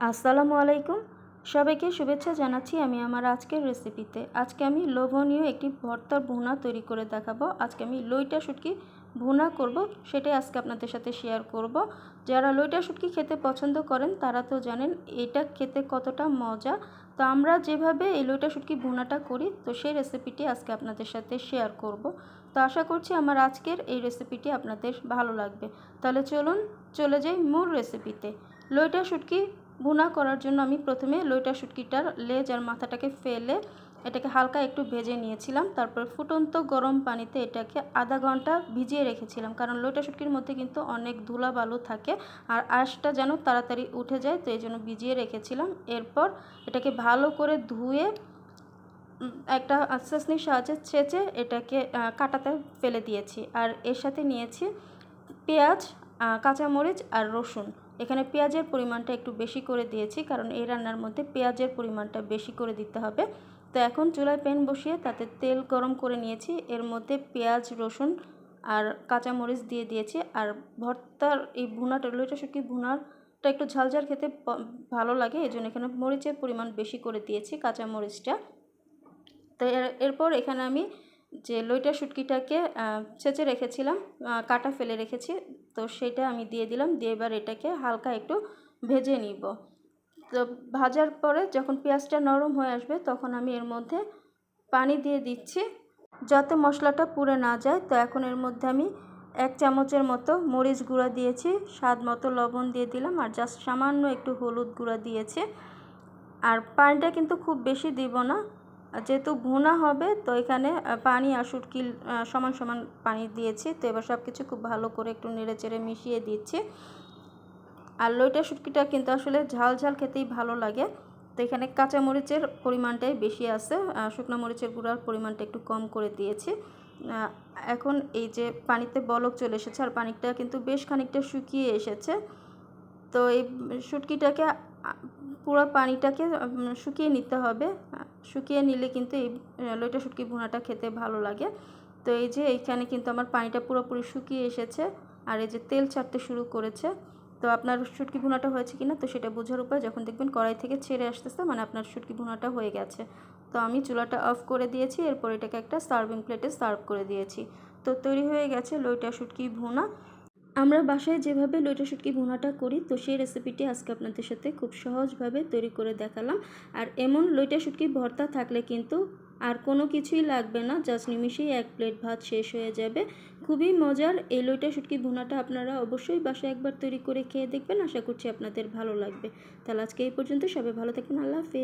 আসসালামু আলাইকুম। সবাইকে শুভেচ্ছা জানাচ্ছি আমি আমার আজকের রেসিপিতে আজকে আমি লোভনীয় একটি ভর্তার ভুনা তৈরি করে দেখাবো। আজকে আমি লইটা শুটকি ভুনা করব, সেটাই আজকে আপনাদের সাথে শেয়ার করব। যারা লইটা শুটকি খেতে পছন্দ করেন, তারা তো জানেন এটা খেতে কতটা মজা। তো আমরা যেভাবে এই লইটা শুটকি ভুনাটা করি, তো সেই রেসিপিটি আজকে আপনাদের সাথে শেয়ার করব। তো আশা করছি আমার আজকের এই রেসিপিটি আপনাদের ভালো লাগবে। তাহলে চলুন, চলে যাই মূল রেসিপিতে লইটা শুটকি ভুনা করার জন্য আমি প্রথমে লইটা শুটকিটার লেজ আর মাথাটাকে ফেলে এটাকে হালকা একটু ভেজে নিয়েছিলাম। তারপর ফুটন্ত গরম পানিতে এটাকে আধা ঘণ্টা ভিজিয়ে রেখেছিলাম, কারণ লইটা শুটকির মধ্যে কিন্তু অনেক ধুলা বালু থাকে আর আঁশটা যেন তাড়াতাড়ি উঠে যায়, তো এই জন্য ভিজিয়ে রেখেছিলাম। এরপর এটাকে ভালো করে ধুয়ে একটা আস্তাসনির সাহায্যে ছেঁচে এটাকে কাটাতে ফেলে দিয়েছি। আর এর সাথে নিয়েছি পেঁয়াজ কাঁচামরিচ আর রসুন। এখানে পেঁয়াজের পরিমাণটা একটু বেশি করে দিয়েছি, কারণ এই রান্নার মধ্যে পেঁয়াজের পরিমাণটা বেশি করে দিতে হবে। তো এখন চুলায় প্যান বসিয়ে তাতে তেল গরম করে নিয়েছি। এর মধ্যে পেঁয়াজ, রসুন আর কাঁচামরিচ দিয়ে দিয়েছি। আর ভর্তার এই ভুনাটা, লইটা শুকি ভুনাটা একটু ঝালঝাল খেতে ভালো লাগে। এই জন্য এখানে মরিচের পরিমাণ বেশি করে দিয়েছি কাঁচামরিচটা তো এরপর এখানে আমি যে লইটা শুটকিটাকে ছেঁচে রেখেছিলাম কাটা ফেলে রেখেছি, তো সেটা আমি দিয়ে দিলাম, দিয়ে এবার এটাকে হালকা একটু ভেজে নিব। তো ভাজার পরে যখন পেঁয়াজটা নরম হয়ে আসবে, তখন আমি এর মধ্যে পানি দিয়ে দিচ্ছি। যাতে মশলাটা পুড়ে না যায়, তো এখন এর মধ্যে আমি এক চামচের মতো মরিচ গুঁড়া দিয়েছি, স্বাদ মতো লবণ দিয়ে দিলাম, আর জাস্ট সামান্য একটু হলুদ গুঁড়া দিয়েছি। আর পানিটা কিন্তু খুব বেশি দিব না যেহেতু ভুনা হবে, তো এখানে পানি আর শুটকি সমান সমান পানি দিয়েছি। তো এবার সব কিছু খুব ভালো করে একটু নেড়ে চেড়ে মিশিয়ে দিচ্ছি। আর লইটা শুটকিটা কিন্তু আসলে ঝাল ঝাল খেতেই ভালো লাগে। তো এখানে কাঁচা মরিচের পরিমাণটাই বেশি আছে। শুকনো মরিচের গুঁড়ার পরিমাণটা একটু কম করে দিয়েছি। এখন এই যে পানিতে বলক চলে এসেছে, আর পানিটা কিন্তু বেশ খানিকটা শুকিয়ে এসেছে। তো এই শুটকিটাকে পুরো পানিটাকে শুকিয়ে নিতে হবে। শুকিয়ে নিলে কিন্তু এই লইটা শুটকি ভুনাটা খেতে ভালো লাগে। তো এই যে এইখানে কিন্তু আমার পানিটা পুরোপুরি শুকিয়ে এসেছে আর এই যে তেল ছাড়তে শুরু করেছে। তো আপনার শুটকি ভুনাটা হয়েছে কি না তো সেটা বোঝার উপায় যখন দেখবেন কড়াই থেকে ছেড়ে আসতেছে মানে আপনার শুটকি ভুনাটা হয়ে গেছে। তো আমি চুলাটা অফ করে দিয়েছি, এরপর এটাকে একটা সার্ভিং প্লেটে সার্ভ করে দিয়েছি। তো তৈরি হয়ে গেছে লইটা শুটকি ভুনা। আমরা বাসায় যেভাবে লইটা শুটকি ভুনাটা করি, তো সেই রেসিপিটি আজকে আপনাদের সাথে খুব সহজভাবে তৈরি করে দেখালাম। আর এমন লইটা শুটকি ভর্তা থাকলে কিন্তু আর কোনো কিছুই লাগবে না, জাস্ট নিমিশেই এক প্লেট ভাত শেষ হয়ে যাবে। খুবই মজার এই লইটা শুটকি ভুনাটা আপনারা অবশ্যই বাসায় একবার তৈরি করে খেয়ে দেখবেন, আশা করছি আপনাদের ভালো লাগবে। তাহলে আজকে এই পর্যন্ত, সবাই ভালো থাকবেন, আল্লাহ হাফেজ।